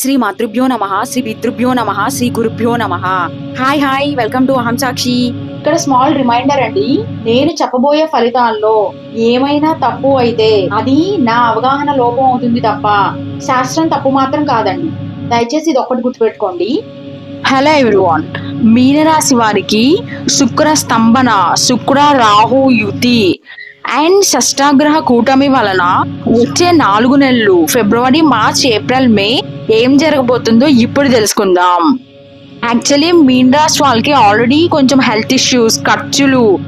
శ్రీ మాతృభ్యో నమ శ్రీ పితృభ్యో నమ శ్రీ గురుభ్యో నమ. హాయ్ హాయ్ వెల్కమ్ టు అహం సాక్షి ఇక్కడ స్మాల్ రిమైండర్ అండి నేను చెప్పబోయే ఫలితాల్లో ఏమైనా తప్పు అయితే అది నా అవగాహన లోపం అవుతుంది తప్ప శాస్త్రం తప్పు మాత్రం కాదండి. దయచేసి ఇది ఒక్కటి గుర్తుపెట్టుకోండి. హలో ఎవ్రీవాన్ మీనరాశి వారికి శుక్ర స్తంభన శుక్ర రాహు యుతి. అండ్ షష్టాగ్రహ కూటమి వలన వచ్చే నాలుగు నెలలు ఫిబ్రవరి మార్చ్ ఏప్రిల్ మే ఏం జరగబోతుందో ఇప్పుడు తెలుసుకుందాం. యాక్చువల్లీ మీన్ రాశి వాళ్ళకి ఆల్రెడీ కొంచెం హెల్త్ ఇష్యూస్ ఖర్చులు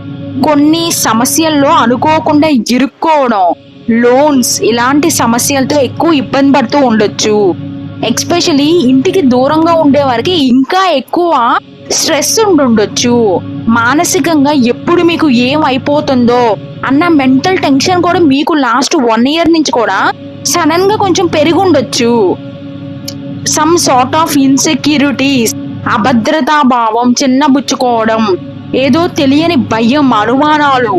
కొన్ని సమస్యల్లో అనుకోకుండా ఇరుక్కోవడం లోన్స్ ఇలాంటి సమస్యలతో ఎక్కువ ఇబ్బంది పడుతూ ఉండొచ్చు. ఎక్స్పెషలీ ఇంటికి దూరంగా ఉండే వారికి ఇంకా ఎక్కువ స్ట్రెస్ ఉండుండొచ్చు. మానసికంగా ఎప్పుడు మీకు ఏం అయిపోతుందో అన్న మెంటల్ టెన్షన్ కూడా మీకు లాస్ట్ వన్ ఇయర్ నుంచి కూడా సడన్గా కొంచెం పెరిగి ఉండొచ్చు సమ్ సార్ట్ ఆఫ్ ఇన్సెక్యూరిటీస్ అభద్రతా భావం చిన్నబుచ్చుకోవడం ఏదో తెలియని భయం అనుమానాలు.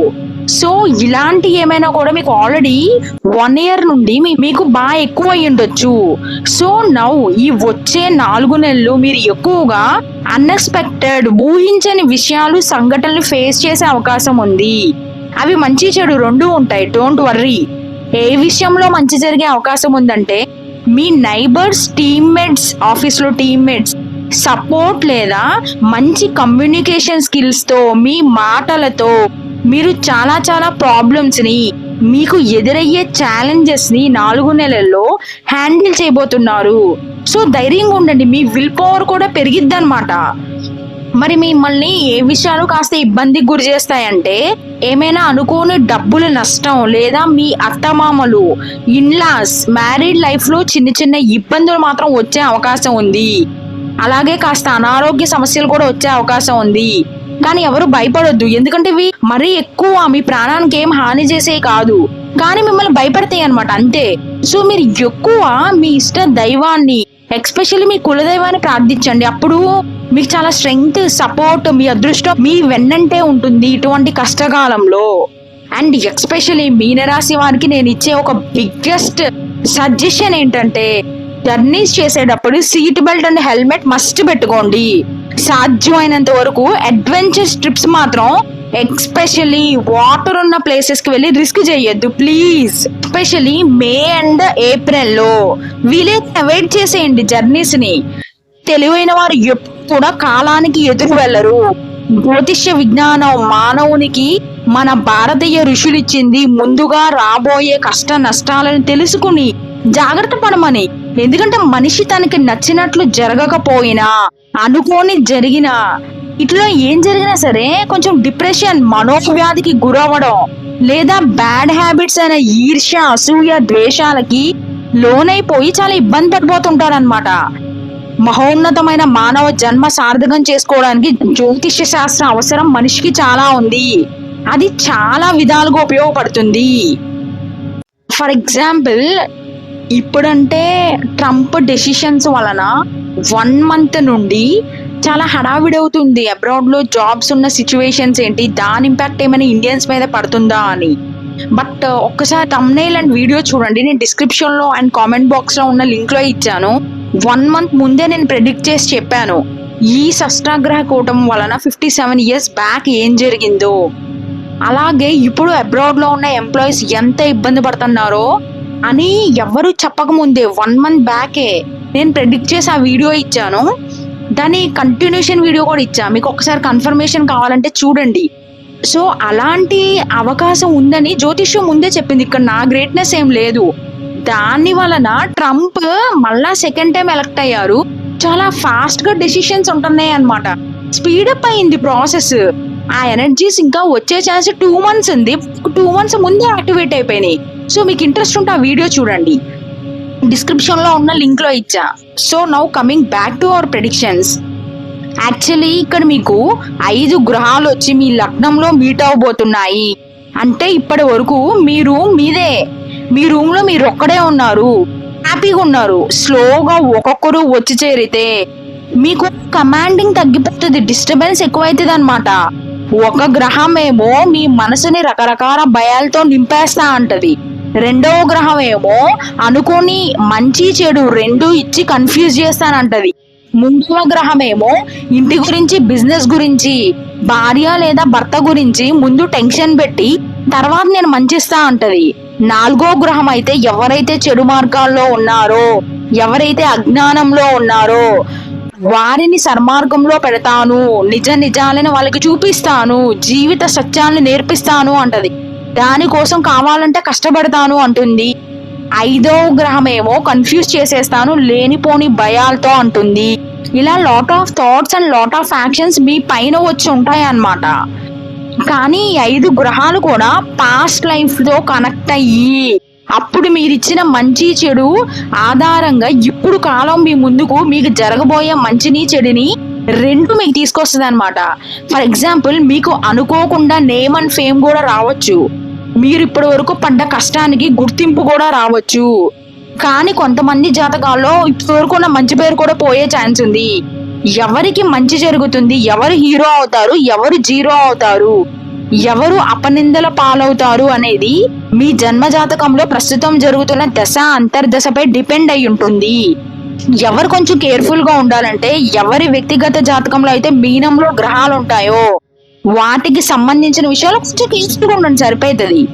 సో ఇలాంటి ఏమైనా కూడా మీకు ఆల్రెడీ వన్ ఇయర్ నుండి మీకు బాగా ఎక్కువ అయి ఉండొచ్చు. సో నౌ ఈ వచ్చే నాలుగు నెలలు మీరు ఎక్కువగా అన్ఎక్స్పెక్టెడ్ ఊహించని విషయాలు సంఘటనలు ఫేస్ చేసే అవకాశం ఉంది. అవి మంచి చెడు రెండు ఉంటాయి. డోంట్ వర్రీ ఏ విషయంలో మంచి జరిగే అవకాశం ఉందంటే మీ నైబర్స్ టీమ్మేట్స్ ఆఫీస్లో టీమ్మేట్స్ సపోర్ట్ లేదా మంచి కమ్యూనికేషన్ స్కిల్స్తో మీ మాటలతో మీరు చాలా చాలా ప్రాబ్లమ్స్ని మీకు ఎదురయ్యే ఛాలెంజెస్ని నాలుగు నెలల్లో హ్యాండిల్ చేయబోతున్నారు. సో ధైర్యంగా ఉండండి. మీ విల్ పవర్ కూడా పెరిగిద్ది అనమాట మరి మిమ్మల్ని ఏ విషయాలు కాస్త ఇబ్బందికి గురి చేస్తాయంటే ఏమైనా అనుకోని డబ్బుల నష్టం లేదా మీ అత్తమామలు ఇన్లాస్ మ్యారీడ్ లైఫ్లో చిన్న చిన్న ఇబ్బందులు మాత్రం వచ్చే అవకాశం ఉంది. అలాగే కాస్త అనారోగ్య సమస్యలు కూడా వచ్చే అవకాశం ఉంది. కానీ ఎవరు భయపడొద్దు. ఎందుకంటే ఇవి మరీ ఎక్కువ మీ ప్రాణానికి ఏం హాని చేసే కాదు. కానీ మిమ్మల్ని భయపడతాయి అనమాట అంతే. సో మీరు ఎక్కువ మీ ఇష్ట దైవాన్ని ఎక్స్పెషల్లీ మీ కులదైవాన్ని ప్రార్థించండి. అప్పుడు మీకు చాలా స్ట్రెంగ్త్ సపోర్ట్ మీ అదృష్టం మీ వెన్నంటే ఉంటుంది ఇటువంటి కష్టకాలంలో. అండ్ ఎక్స్పెషల్లీ మీనరాశి వారికి నేను ఇచ్చే ఒక బిగ్గెస్ట్ సజెషన్ ఏంటంటే జర్నీస్ చేసేటప్పుడు seat belt and helmet must పెట్టుకోండి. సాధ్యమైనంత వరకు అడ్వెంచర్స్ ట్రిప్స్ మాత్రం ఎక్స్పెషల్లీ వాటర్ ఉన్న ప్లేసెస్కి వెళ్ళి రిస్క్ చేయొద్దు ప్లీజ్. ఎస్పెషల్లీ మే అండ్ ఏప్రిల్లో వీలైతే అవాయిడ్ చేసేయండి జర్నీస్ని. తెలివైన వారు ఎప్పుడు కూడా కాలానికి ఎదురు వెళ్ళరు. జ్యోతిష్య విజ్ఞానం మానవునికి మన భారతీయ ఋషులు ఇచ్చింది ముందుగా రాబోయే కష్ట నష్టాలను తెలుసుకుని జాగ్రత్త పడమని. ఎందుకంటే మనిషి తనకి నచ్చినట్లు జరగకపోయినా అనుకోని జరిగినా ఇట్లా ఏం జరిగినా సరే కొంచెం డిప్రెషన్ మనోవ్యాధికి గురవ్వడం లేదా బ్యాడ్ హ్యాబిట్స్ అయిన ఈర్ష్య అసూయ ద్వేషాలకి లోనైపోయి చాలా ఇబ్బంది పడిపోతుంటారనమాట మహోన్నతమైన మానవ జన్మ సార్థకం చేసుకోవడానికి జ్యోతిష్య శాస్త్రం అవసరం మనిషికి చాలా ఉంది. అది చాలా విధాలుగా ఉపయోగపడుతుంది. ఫర్ ఎగ్జాంపుల్ ఇప్పుడంటే ట్రంప్ డెసిషన్స్ వలన వన్ మంత్ నుండి చాలా హడావిడి అవుతుంది. అబ్రాడ్లో జాబ్స్ ఉన్న సిచ్యువేషన్స్ ఏంటి? దాని ఇంపాక్ట్ ఏమైనా ఇండియన్స్ మీద పడుతుందా అని. బట్ uh, ఒక్కసారి తమ్నైల్ అండ్ వీడియో చూడండి. నేను డిస్క్రిప్షన్లో అండ్ కామెంట్ బాక్స్లో ఉన్న లింక్లో ఇచ్చాను. వన్ మంత్ ముందే నేను ప్రెడిక్ట్ చేసి చెప్పాను. ఈ సష్టాగ్రహ కూటం వలన ఫిఫ్టీ సెవెన్ ఇయర్స్ బ్యాక్ ఏం జరిగిందో? అలాగే ఇప్పుడు అబ్రాడ్లో ఉన్న ఎంప్లాయీస్ ఎంత ఇబ్బంది పడుతున్నారో? అని ఎవరు చెప్పకముందే వన్ మంత్ బ్యాకే నేను ప్రెడిక్ట్ చేసి ఆ వీడియో ఇచ్చాను. దాని కంటిన్యూషన్ వీడియో కూడా ఇచ్చా. మీకు ఒకసారి కన్ఫర్మేషన్ కావాలంటే చూడండి. సో అలాంటి అవకాశం ఉందని జ్యోతిష్యం ముందే చెప్పింది. ఇక్కడ నా గ్రేట్నెస్ ఏం లేదు. దాని వలన ట్రంప్ మళ్ళా సెకండ్ టైం ఎలక్ట్ అయ్యారు. చాలా ఫాస్ట్గా డెసిషన్స్ ఉంటున్నాయి అనమాట స్పీడప్ అయింది ప్రాసెస్ ఆ ఎనర్జీస్ ఇంకా వచ్చే ఛాన్స్ టూ మంత్స్ ఉంది. టూ మంత్స్ ముందే యాక్టివేట్ అయిపోయినాయి. సో మీకు ఇంట్రెస్ట్ ఉంటే ఆ వీడియో చూడండి. డిస్క్రిప్షన్లో ఉన్న లింక్లో ఇచ్చా. So now coming back to our predictions actually ఇక్కడ మీకు ఐదు గ్రహాలు వచ్చి మీ లగ్నంలో మీట్ అవబోతున్నాయి. అంటే ఇప్పటి వరకు మీ రూమ్ మీదే. మీ రూమ్లో మీరు ఒక్కడే ఉన్నారు. హ్యాపీగా ఉన్నారు. స్లోగా ఒక్కొక్కరు వచ్చి చేరితే మీకు కమాండింగ్ తగ్గిపోతుంది. డిస్టర్బెన్స్ ఎక్కువైతుంది అనమాట ఒక గ్రహం ఏమో మీ మనసుని రకరకాల భయాలతో నింపేస్తా అంటది. రెండవ గ్రహం ఏమో అనుకోని మంచి చెడు రెండు ఇచ్చి కన్ఫ్యూజ్ చేస్తానంటది. మూడవ గ్రహం ఏమో ఇంటి గురించి బిజినెస్ గురించి భార్య లేదా భర్త గురించి ముందు టెన్షన్ పెట్టి తర్వాత నేను మంచిస్తా అంటది నాలుగో గ్రహం అయితే ఎవరైతే చెడు మార్గాల్లో ఉన్నారో ఎవరైతే అజ్ఞానంలో ఉన్నారో వారిని సన్మార్గంలో పెడతాను నిజ నిజాలను వాళ్ళకి చూపిస్తాను జీవిత సత్యాలను నేర్పిస్తాను అంటది. దానికోసం కావాలంటే కష్టపడతాను అంటుంది. ఐదో గ్రహమేమో కన్ఫ్యూజ్ చేసేస్తాను లేనిపోని భయాలతో అంటుంది. ఇలా lot of thoughts and lot of actions మీ పైన వచ్చి ఉంటాయి అన్నమాట కానీ ఐదు గ్రహాలు కూడా పాస్ట్ లైఫ్తో కనెక్ట్ అయ్యి అప్పుడు మీరు ఇచ్చిన మంచి చెడు ఆధారంగా ఇప్పుడు కాలం మీ ముందుకు మీకు జరగబోయే మంచిని చెడుని రెండు మీకు తీసుకొస్తుంది అనమాట ఫర్ ఎగ్జాంపుల్ మీకు అనుకోకుండా నేమ్ అండ్ ఫేమ్ కూడా రావచ్చు. మీరు ఇప్పటి వరకు పడ్డ కష్టానికి గుర్తింపు కూడా రావచ్చు. కానీ కొంతమంది జాతకాల్లో ఇప్పటి వరకు ఉన్న మంచి పేరు కూడా పోయే ఛాన్స్ ఉంది. ఎవరికి మంచి జరుగుతుంది ఎవరు హీరో అవుతారు ఎవరు జీరో అవుతారు ఎవరు అపనిందల పాలవుతారు అనేది మీ జన్మ జాతకంలో ప్రస్తుతం జరుగుతున్న దశ అంతర్దశపై డిపెండ్ అయి ఉంటుంది. ఎవరు కొంచెం కేర్ఫుల్గా ఉండాలంటే ఎవరి వ్యక్తిగత జాతకంలో అయితే మీనంలో గ్రహాలు ఉంటాయో వాటికి సంబంధించిన విషయాలు కొంచెం కేర్ఫుల్ ఉండండి సరిపోతుంది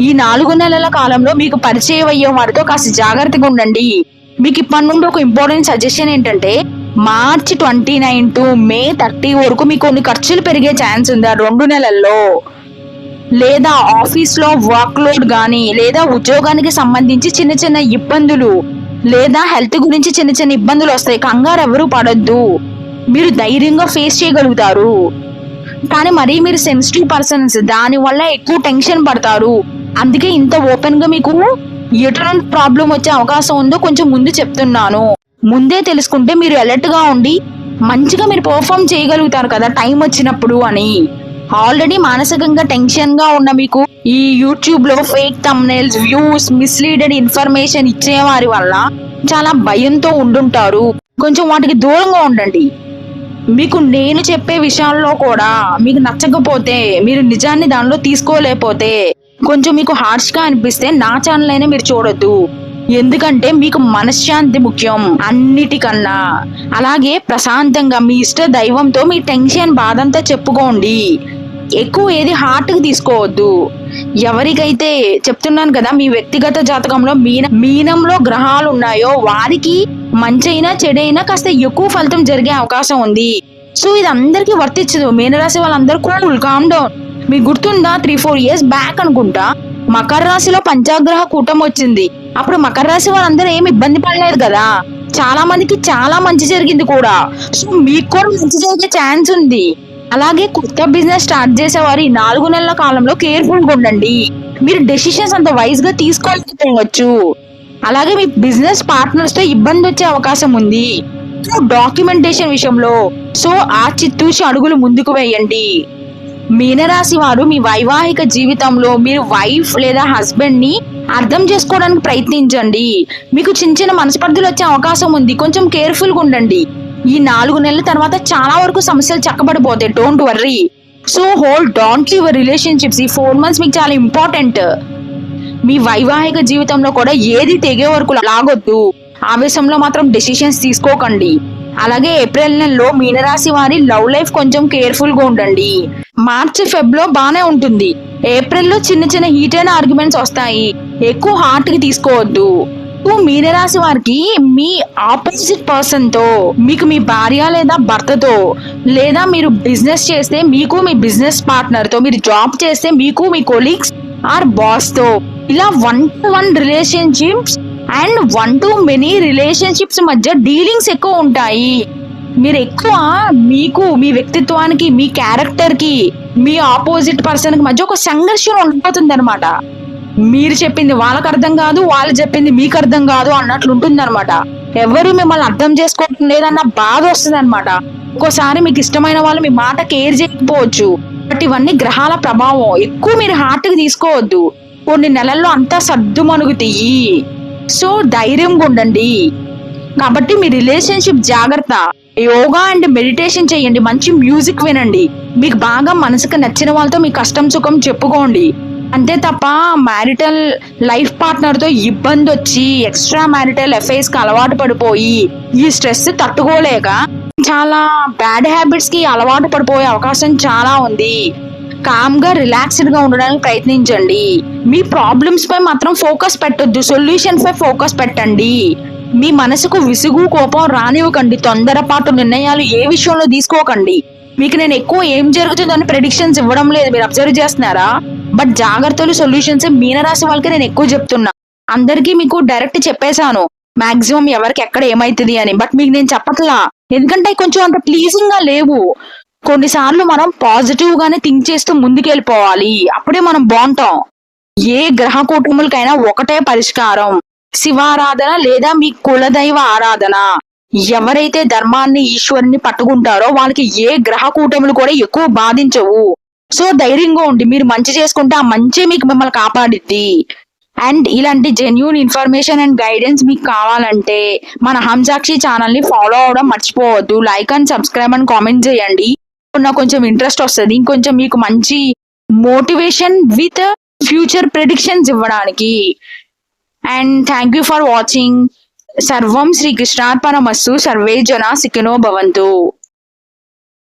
ఈ నాలుగు నెలల కాలంలో మీకు పరిచయం అయ్యే వారితో కాస్త జాగ్రత్తగా ఉండండి. మీకు ఇప్పటి నుండి ఒక ఇంపార్టెంట్ సజెషన్ ఏంటంటే March twenty nine to May thirty వరకు మీకు కొన్ని ఖర్చులు పెరిగే ఛాన్స్ ఉంది ఆ రెండు నెలల్లో. లేదా ఆఫీస్లో వర్క్ లోడ్ గానీ లేదా ఉద్యోగానికి సంబంధించి చిన్న చిన్న ఇబ్బందులు లేదా హెల్త్ గురించి చిన్న చిన్న ఇబ్బందులు వస్తాయి కంగారు ఎవరు పడద్దు. మీరు ధైర్యంగా ఫేస్ చేయగలుగుతారు. కానీ మరీ మీరు సెన్సిటివ్ పర్సన్స్ దాని వల్ల ఎక్కువ టెన్షన్ పడతారు. అందుకే ఇంత ఓపెన్గా మీకు ఎటువంటి ప్రాబ్లం వచ్చే అవకాశం ఉందో కొంచెం ముందు చెప్తున్నాను. ముందే తెలుసుకుంటే మీరు అలర్ట్గా ఉండి మంచిగా మీరు పర్ఫామ్ చేయగలుగుతారు కదా టైం వచ్చినప్పుడు అని. ఆల్రెడీ మానసికంగా టెన్షన్గా ఉన్న మీకు ఈ యూట్యూబ్లో fake thumbnails views misleaded information ఇచ్చేవారి వల్ల చాలా భయంతో ఉండుంటారు. కొంచెం వాటికి దూరంగా ఉండండి. మీకు నేను చెప్పే విషయాల్లో కూడా మీకు నచ్చకపోతే మీరు నిజాన్ని దానిలో తీసుకోలేకపోతే కొంచెం మీకు హార్ష్గా అనిపిస్తే నా ఛానల్ అయినా మీరు చూడొద్దు. ఎందుకంటే మీకు మనశ్శాంతి ముఖ్యం అన్నిటికన్నా. అలాగే ప్రశాంతంగా మీ ఇష్ట దైవంతో మీ టెన్షన్ బాధంతా చెప్పుకోండి. ఎక్కువ ఏది హార్ట్కి తీసుకోవద్దు. ఎవరికైతే చెప్తున్నాను కదా మీ వ్యక్తిగత జాతకంలో మీన మీనంలో గ్రహాలు ఉన్నాయో వారికి మంచైనా చెడైనా కాస్త ఎక్కువ ఫలితం జరిగే అవకాశం ఉంది. సో ఇది అందరికీ వర్తించదు. మీనరాశి వాళ్ళందరూ కూల్ కామ్ డౌన్ మీకు గుర్తుందా? త్రీ ఫోర్ ఇయర్స్ బ్యాక్ అనుకుంటా మకర రాశిలో పంచాగ్రహ కూటం వచ్చింది. అప్పుడు మకర రాశి వాళ్ళందరూ ఏమి ఇబ్బంది పడలేదు కదా. చాలా మందికి చాలా మంచి జరిగింది కూడా. సో మీకు కూడా మంచి జరిగే ఛాన్స్ ఉంది. అలాగే కొత్త బిజినెస్ స్టార్ట్ చేసేవారు ఈ నాలుగు నెలల కాలంలో కేర్ఫుల్గా ఉండండి. మీరు డెసిషన్స్ అంత వైజ్గా తీసుకోలేకపోవచ్చు. అలాగే మీ బిజినెస్ పార్ట్నర్స్తో ఇబ్బంది వచ్చే అవకాశం ఉంది. సో డాక్యుమెంటేషన్ విషయంలో సో ఆ చిత్తూచి అడుగులు ముందుకు వేయండి. మీనరాశి వారు మీ వైవాహిక జీవితంలో మీరు వైఫ్ లేదా హస్బెండ్ని అర్థం చేసుకోవడానికి ప్రయత్నించండి. మీకు చిన్న చిన్న మనస్పర్ధలు వచ్చే అవకాశం ఉంది. కొంచెం కేర్ఫుల్గా ఉండండి. ఈ నాలుగు నెలల తర్వాత చాలా వరకు సమస్యలు చక్కబడిపోతాయి. Don't worry so hold don't your relationships ఈ ఫోర్ మంత్స్ మీకు చాలా ఇంపార్టెంట్ మీ వైవాహిక జీవితంలో కూడా ఏది తెగే వరకు లాగొద్దు. ఆవేశంలో మాత్రం డెసిషన్స్ తీసుకోకండి. అలాగే ఏప్రిల్ నెలలో మీనరాశి వారి లవ్ లైఫ్ కొంచెం కేర్ఫుల్గా ఉండండి. మార్చి ఫెబ్లో బానే ఉంటుంది. ఏప్రిల్లో చిన్న చిన్న హీట్ అయిన ఆర్గ్యుమెంట్స్ వస్తాయి. ఎక్కువ హార్ట్కి తీసుకోవద్దు. సో మీనరాశి వారికి మీ ఆపోజిట్ పర్సన్తో మీకు మీ భార్య లేదా భర్తతో లేదా మీరు బిజినెస్ చేస్తే మీకు మీ బిజినెస్ పార్ట్నర్తో మీరు జాబ్ చేస్తే మీకు మీ కొలీగ్స్ ఆర్ బాస్తో ఇలా one to one relationships and one to many relationships మధ్య డీలింగ్స్ ఎక్కువ ఉంటాయి. మీరు ఎక్కువ మీకు మీ వ్యక్తిత్వానికి మీ క్యారెక్టర్కి మీ ఆపోజిట్ పర్సన్కి మధ్య ఒక సంఘర్షణ ఉండిపోతుంది అనమాట మీరు చెప్పింది వాళ్ళకి అర్థం కాదు వాళ్ళు చెప్పింది మీకు అర్థం కాదు అన్నట్లు ఉంటుంది అనమాట ఎవరు మిమ్మల్ని అర్థం చేసుకోవటం లేదన్న బాధ వస్తుంది అనమాట ఒక్కోసారి మీకు ఇష్టమైన వాళ్ళు మీ మాట కేర్ చేయకపోవచ్చు బట్ ఇవన్నీ గ్రహాల ప్రభావం. ఎక్కువ మీరు హార్ట్కి తీసుకోవద్దు. కొన్ని నెలల్లో అంతా సర్దు మనుగుతాయి. సో ధైర్యంగా ఉండండి. కాబట్టి మీ రిలేషన్షిప్ జాగ్రత్త. యోగా అండ్ మెడిటేషన్ చేయండి. మంచి మ్యూజిక్ వినండి. మీకు బాగా మనసుకు నచ్చిన వాళ్ళతో మీ కష్టం సుఖం చెప్పుకోండి. అంతే తప్ప మ్యారిటల్ లైఫ్ పార్ట్నర్తో ఇబ్బంది వచ్చి ఎక్స్ట్రా మ్యారిటల్ అఫైర్స్కి అలవాటు పడిపోయి ఈ స్ట్రెస్ తట్టుకోలేక చాలా బ్యాడ్ హ్యాబిట్స్కి అలవాటు పడిపోయే అవకాశం చాలా ఉంది. కామ్గా రిలాక్స్డ్గా ఉండడానికి ప్రయత్నించండి. మీ ప్రాబ్లమ్స్ పై మాత్రం ఫోకస్ పెట్టొద్దు. సొల్యూషన్ పై ఫోకస్ పెట్టండి. మీ మనసుకు విసుగు కోపం రానివ్వకండి. తొందరపాటు నిర్ణయాలు ఏ విషయంలో తీసుకోకండి. మీకు నేను ఎక్కువ ఏం జరుగుతుందని ప్రెడిక్షన్స్ ఇవ్వడం లేదు. మీరు అబ్జర్వ్ చేస్తున్నారా? బట్ జాగ్రత్తలు సొల్యూషన్స్ మీనరాశి వాళ్ళకి నేను ఎక్కువ చెప్తున్నా. అందరికీ మీకు డైరెక్ట్ చెప్పేశాను మాక్సిమం ఎవరికి ఎక్కడ ఏమైతుంది అని. బట్ మీకు నేను చెప్పట్లా. ఎందుకంటే కొంచెం అంత ప్లీజింగ్గా లేవు. కొన్నిసార్లు మనం పాజిటివ్ గానే థింక్ చేస్తూ ముందుకెళ్ళిపోవాలి. అప్పుడే మనం బాగుంటాం. ఏ గ్రహ కూటములకైనా ఒకటే పరిష్కారం. శివారాధన లేదా మీ కులదైవ ఆరాధన. ఎవరైతే ధర్మాన్ని ఈశ్వరుని పట్టుకుంటారో వాళ్ళకి ఏ గ్రహ కూటములు కూడా ఎక్కువ బాధించవు. సో ధైర్యంగా ఉండి మీరు మంచి చేసుకుంటే ఆ మంచి మీకు మిమ్మల్ని కాపాడిద్ది. అండ్ ఇలాంటి జెన్యున్ ఇన్ఫర్మేషన్ అండ్ గైడెన్స్ మీకు కావాలంటే మన హంసాక్షి ఛానల్ని ఫాలో అవడం మర్చిపోవద్దు. Like and subscribe and comment చేయండి. నాకు కొంచెం ఇంట్రెస్ట్ వస్తుంది. ఇంకొంచెం మీకు మంచి మోటివేషన్ విత్ ఫ్యూచర్ ప్రిడిక్షన్స్ ఇవ్వడానికి. And thank you for watching సర్వం శ్రీకృష్ణార్పణమస్సు సర్వే జన సికినో భవంతు.